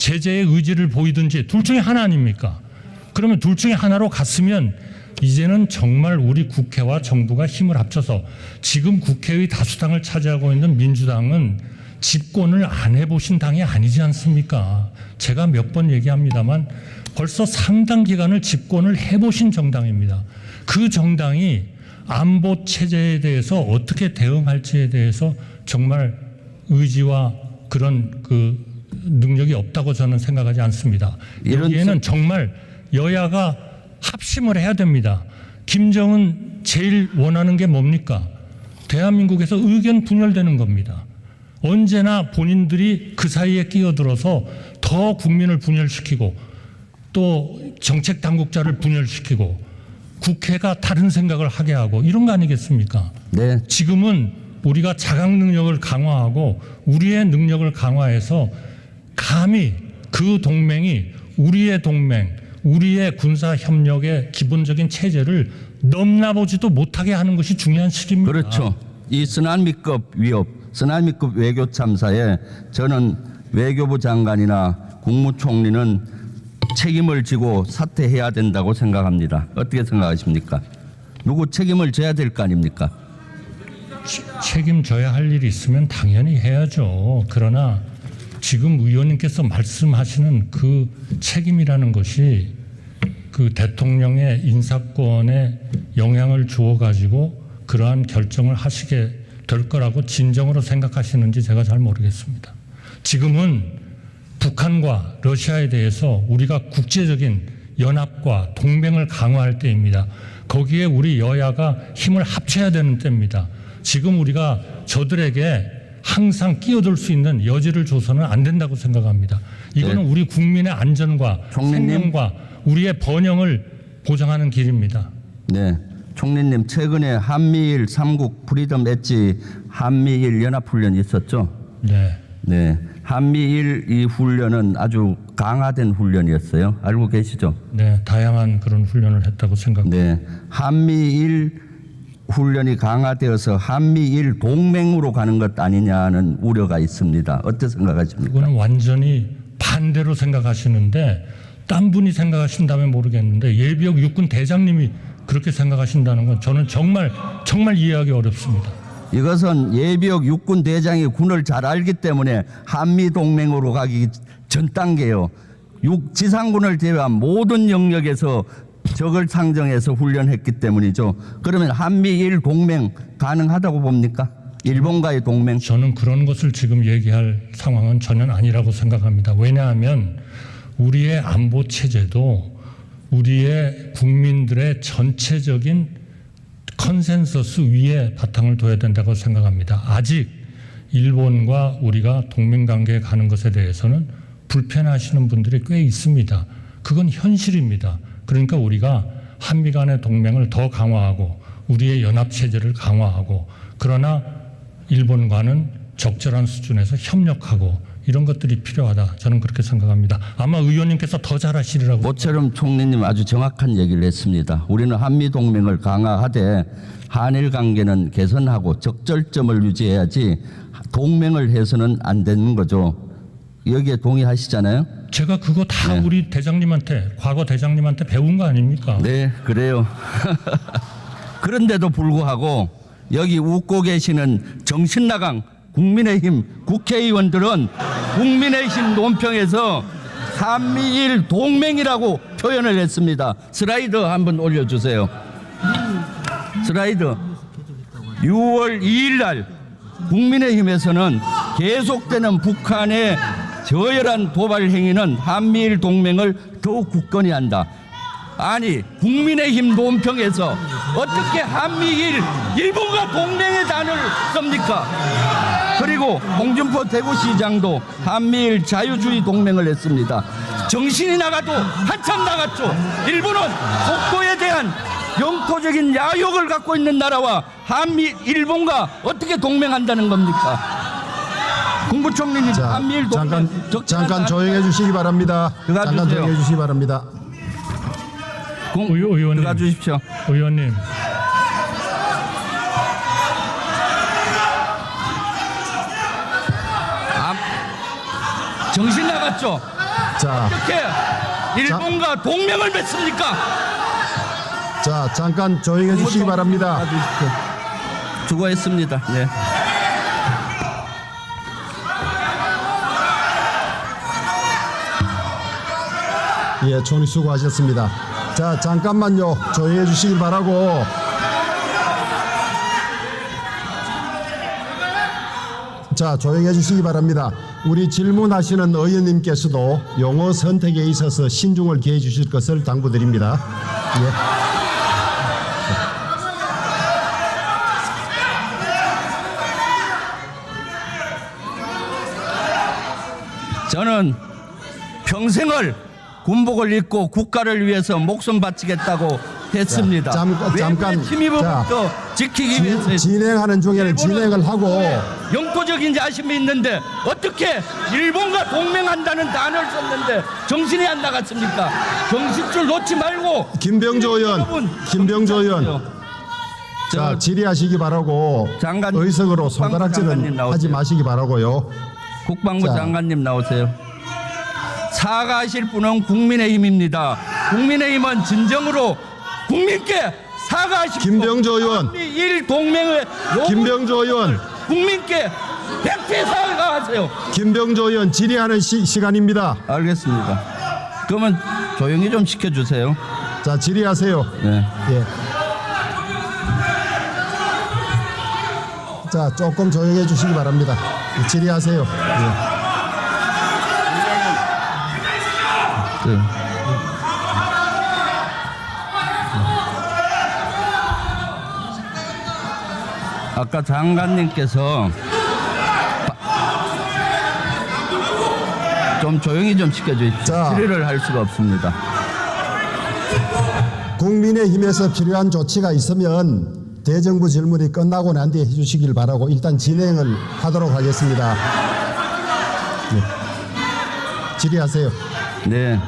제재의 의지를 보이든지 둘 중에 하나 아닙니까? 그러면 둘 중에 하나로 갔으면 이제는 정말 우리 국회와 정부가 힘을 합쳐서 지금 국회의 다수당을 차지하고 있는 민주당은 집권을 안 해보신 당이 아니지 않습니까? 제가 몇 번 얘기합니다만 벌써 상당 기간을 집권을 해보신 정당입니다. 그 정당이 안보 체제에 대해서 어떻게 대응할지에 대해서 정말 의지와 그런 그 능력이 없다고 저는 생각하지 않습니다. 여기에는 정말 여야가 합심을 해야 됩니다. 김정은 제일 원하는 게 뭡니까? 대한민국에서 의견 분열되는 겁니다. 언제나 본인들이 그 사이에 끼어들어서 더 국민을 분열시키고 또 정책 당국자를 분열시키고 국회가 다른 생각을 하게 하고 이런 거 아니겠습니까? 네, 지금은 우리가 자각 능력을 강화하고 우리의 능력을 강화해서 감히 그 동맹이 우리의 동맹, 우리의 군사 협력의 기본적인 체제를 넘나보지도 못하게 하는 것이 중요한 시기입니다. 그렇죠. 이 쓰나미급 위협, 쓰나미급 외교 참사에 저는 외교부 장관이나 국무총리는 책임을 지고 사퇴해야 된다고 생각합니다. 어떻게 생각하십니까? 누구 책임을 져야 될 거 아닙니까? 책임져야 할 일이 있으면 당연히 해야죠. 그러나 지금 의원님께서 말씀하시는 그 책임이라는 것이 그 대통령의 인사권에 영향을 주어 가지고 그러한 결정을 하시게 될 거라고 진정으로 생각하시는지 제가 잘 모르겠습니다. 지금은 북한과 러시아에 대해서 우리가 국제적인 연합과 동맹을 강화할 때입니다. 거기에 우리 여야가 힘을 합쳐야 되는 때입니다. 지금 우리가 저들에게 항상 끼어들 수 있는 여지를 줘서는 안 된다고 생각합니다. 이거는 우리 국민의 안전과 네. 총리님. 생명과 우리의 번영을 보장하는 길입니다. 네. 총리님 최근에 한미일 삼국 프리덤 엣지 한미일 연합훈련이 있었죠. 네. 네. 한미일 이 훈련은 아주 강화된 훈련이었어요. 알고 계시죠? 네, 다양한 그런 훈련을 했다고 생각합니다. 네. 한미일 훈련이 강화되어서 한미일 동맹으로 가는 것 아니냐는 우려가 있습니다. 어떻게 생각하십니까? 그거는 완전히 반대로 생각하시는데 딴 분이 생각하신다면 모르겠는데 예비역 육군 대장님이 그렇게 생각하신다는 건 저는 정말 정말 이해하기 어렵습니다. 이것은 예비역 육군 대장이 군을 잘 알기 때문에 한미 동맹으로 가기 전 단계요. 육 지상군을 제외한 모든 영역에서 적을 상정해서 훈련했기 때문이죠. 그러면 한미일 동맹 가능하다고 봅니까? 일본과의 동맹. 저는 그런 것을 지금 얘기할 상황은 전혀 아니라고 생각합니다. 왜냐하면 우리의 안보 체제도 우리의 국민들의 전체적인 컨센서스 위에 바탕을 둬야 된다고 생각합니다. 아직 일본과 우리가 동맹 관계에 가는 것에 대해서는 불편하시는 분들이 꽤 있습니다. 그건 현실입니다. 그러니까 우리가 한미 간의 동맹을 더 강화하고 우리의 연합 체제를 강화하고 그러나 일본과는 적절한 수준에서 협력하고 이런 것들이 필요하다. 저는 그렇게 생각합니다. 아마 의원님께서 더 잘하시리라고 모처럼 총리님 아주 정확한 얘기를 했습니다. 우리는 한미 동맹을 강화하되 한일 관계는 개선하고 적절점을 유지해야지 동맹을 해서는 안 되는 거죠. 여기에 동의하시잖아요. 제가 그거 다 네. 우리 대장님한테 과거 대장님한테 배운 거 아닙니까? 네, 그래요. 그런데도 불구하고 여기 웃고 계시는 정신 나간 국민의힘 국회의원들은 국민의힘 논평에서 한미일 동맹이라고 표현을 했습니다. 슬라이드 한번 올려주세요. 슬라이드. 6월 2일 날 국민의힘에서는 계속되는 북한의 저열한 도발 행위는 한미일 동맹을 더욱 굳건히 한다. 아니 국민의힘 논평에서 어떻게 한미일 일본과 동맹의 단어를 씁니까? 그리고 홍준표 대구시장도 한미일 자유주의 동맹을 했습니다. 정신이 나가도 한참 나갔죠. 일본은 속도에 대한 영토적인 야욕을 갖고 있는 나라와 한미 일본과 어떻게 동맹한다는 겁니까? 국무총리님 자, 한미일 잠깐 잠깐 단- 조용해 주시기 바랍니다. 잠깐 주세요. 조용해 주시기 바랍니다. 공- 의- 의원님. 들어가 주십시오. 의원님, 아, 정신 나갔죠? 자, 어떻게 일본과 동맹을 맺습니까? 자, 잠깐 조용해 주시기 바랍니다. 수고했습니다. 네. 예, 총리 수고하셨습니다. 자, 잠깐만요. 조용해 주시기 바라고. 자, 조용해 주시기 바랍니다. 우리 질문하시는 의원님께서도 용어 선택에 있어서 신중을 기해 주실 것을 당부드립니다. 예. 저는 평생을 군복을 입고 국가를 위해서 목숨 바치겠다고 했습니다. 자, 잠깐, 침입으로부터 지키기 위해서 진, 진행하는 중에는 진행을 하고 영토적인 자심이 있는데 어떻게 일본과 동맹한다는 단어를 썼는데 정신이 안 나갔습니까? 정신줄 놓지 말고 김병조 의원, 김병조 의원, 자 질의하시기 바라고 장관- 의석으로 손가락질은. 하지 마시기 바라고요. 국방부 자. 장관님 나오세요. 사과하실 분은 국민의힘입니다. 국민의힘은 진정으로 국민께 사과하십시오. 김병조 의원, 일 동맹의 김병조 의원, 국민께 백배 사과하세요. 김병조 의원 질의하는 시, 시간입니다. 알겠습니다. 그러면 조용히 좀 시켜주세요. 자 질의하세요. 네. 예. 자 조금 조용해 주시기 바랍니다. 질의하세요. 예. 네. 아까 장관님께서 바- 좀 조용히 좀 시켜주십시오. 자. 질의를 할 수가 없습니다. 국민의힘에서 필요한 조치가 있으면 대정부 질문이 끝나고 난 뒤에 해주시길 바라고 일단 진행을 하도록 하겠습니다. 예. 질의하세요. 네.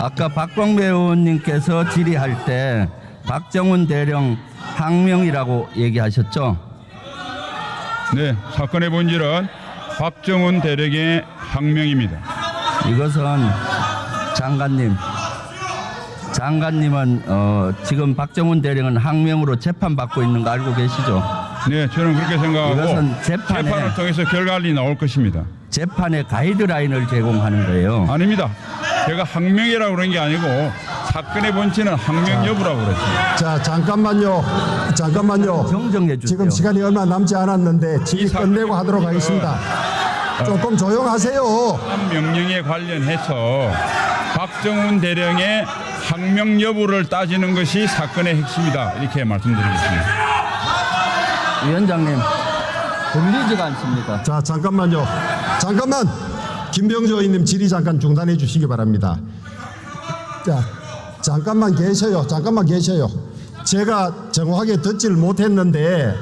아까 박광배 의원님께서 질의할 때 박정훈 대령 항명이라고 얘기하셨죠? 네, 사건의 본질은 박정훈 대령의 항명입니다. 이것은 장관님, 장관님은 어, 지금 박정훈 대령은 항명으로 재판 받고 있는 거 알고 계시죠? 네, 저는 그렇게 생각하고 이것은 재판에- 재판을 통해서 결과를 나올 것입니다. 재판에 가이드라인을 제공하는 거예요. 아닙니다. 제가 항명이라고 그런 게 아니고 사건의 본질은 항명 여부라고 그랬습니다. 자 잠깐만요. 잠깐만요. 정정해 주세요. 지금 시간이 얼마 남지 않았는데 사건- 끝내고 하도록 하겠습니다. 조금 조용하세요. 한 명령에 관련해서 박정훈 대령의 항명 여부를 따지는 것이 사건의 핵심이다. 이렇게 말씀드리겠습니다. 위원장님, 들리지가 않습니다. 자 잠깐만요. 잠깐만. 김병조 의원님 질의 잠깐 중단해 주시기 바랍니다. 자 잠깐만 계셔요. 잠깐만 계셔요. 제가 정확하게 듣지를 못했는데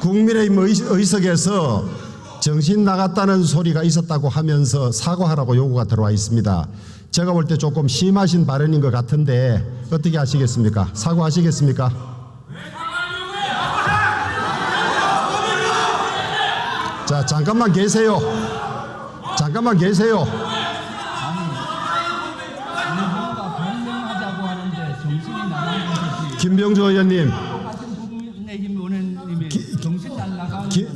국민의힘 의- 의석에서 정신 나갔다는 소리가 있었다고 하면서 사과하라고 요구가 들어와 있습니다. 제가 볼 때 조금 심하신 발언인 것 같은데 어떻게 하시겠습니까? 사과하시겠습니까? 자 잠깐만 계세요. 잠깐만 계세요. 김병조 의원님, 기-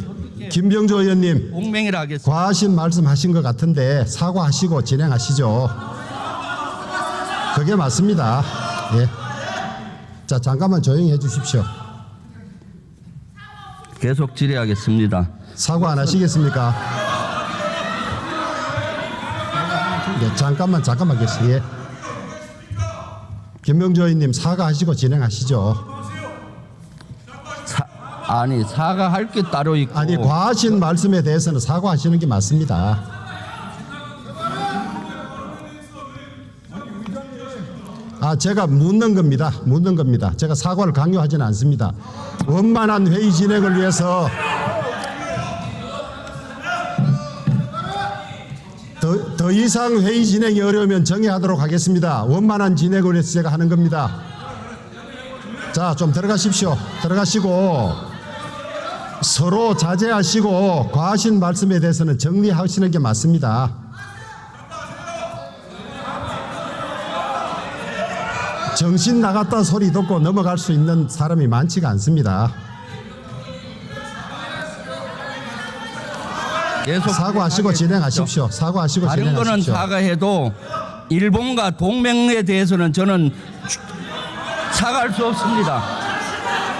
김병조 의원님 공명이라 하겠습니다. 과하신 말씀하신 것 같은데 사과하시고 진행하시죠. 그게 맞습니다. 예. 자 잠깐만 조용히 해주십시오. 계속 질의하겠습니다. 사과 안 하시겠습니까? 예, 잠깐만 잠깐만 계세요. 예. 김병조 의원님 사과하시고 진행하시죠. 사, 아니 사과할 게 따로 있고 아니 과하신 말씀에 대해서는 사과하시는 게 맞습니다. 아 제가 묻는 겁니다. 묻는 겁니다. 제가 사과를 강요하지는 않습니다. 원만한 회의 진행을 위해서 더 이상 회의 진행이 어려우면 정의하도록 하겠습니다. 원만한 진행을 위해서 제가 하는 겁니다. 자, 좀 들어가십시오. 들어가시고 서로 자제하시고 과하신 말씀에 대해서는 정리하시는 게 맞습니다. 정신 나갔다 소리 듣고 넘어갈 수 있는 사람이 많지가 않습니다. 계속 사과하시고 진행하십시오. 사과하시고 다른 거는 진행하십시오. 사과해도 일본과 동맹에 대해서는 저는 주- 사과할 수 없습니다.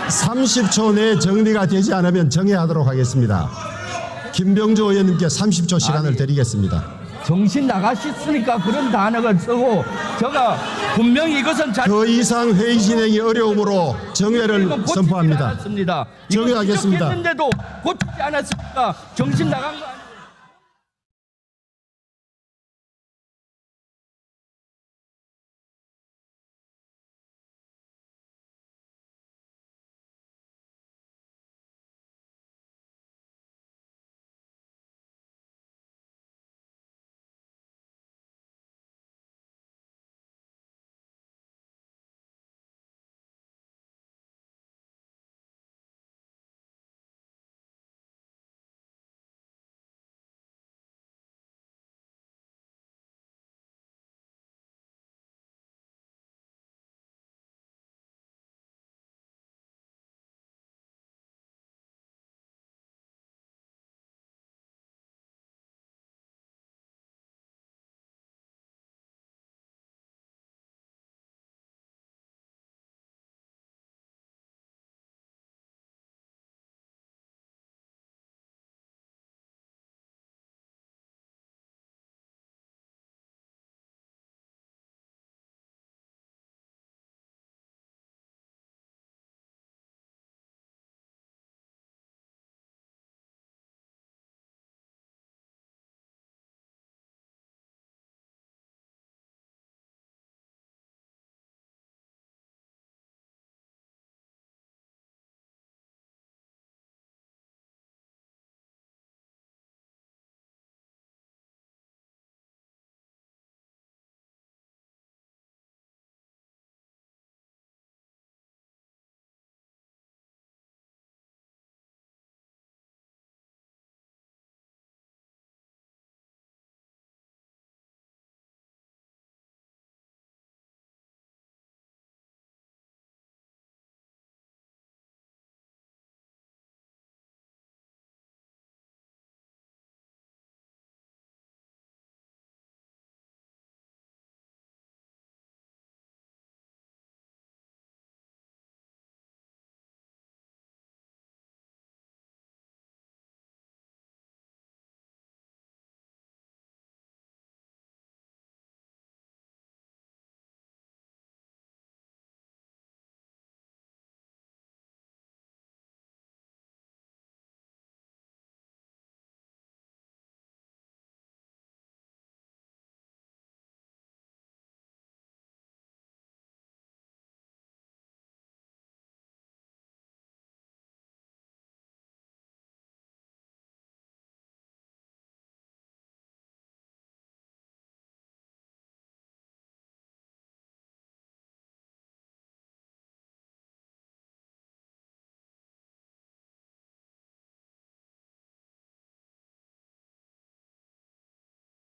30초 내에 정리가 되지 않으면 정해하도록 하겠습니다. 김병조 의원님께 30초 시간을 아니. 드리겠습니다. 정신 나가셨으니까 그런 단어를 쓰고 제가 분명히 이것은 잘 더 이상 회의 진행이 어려움으로 정회를 선포합니다. 했는데도 고치지 않았습니까? 정신 나간 거. 아니에요?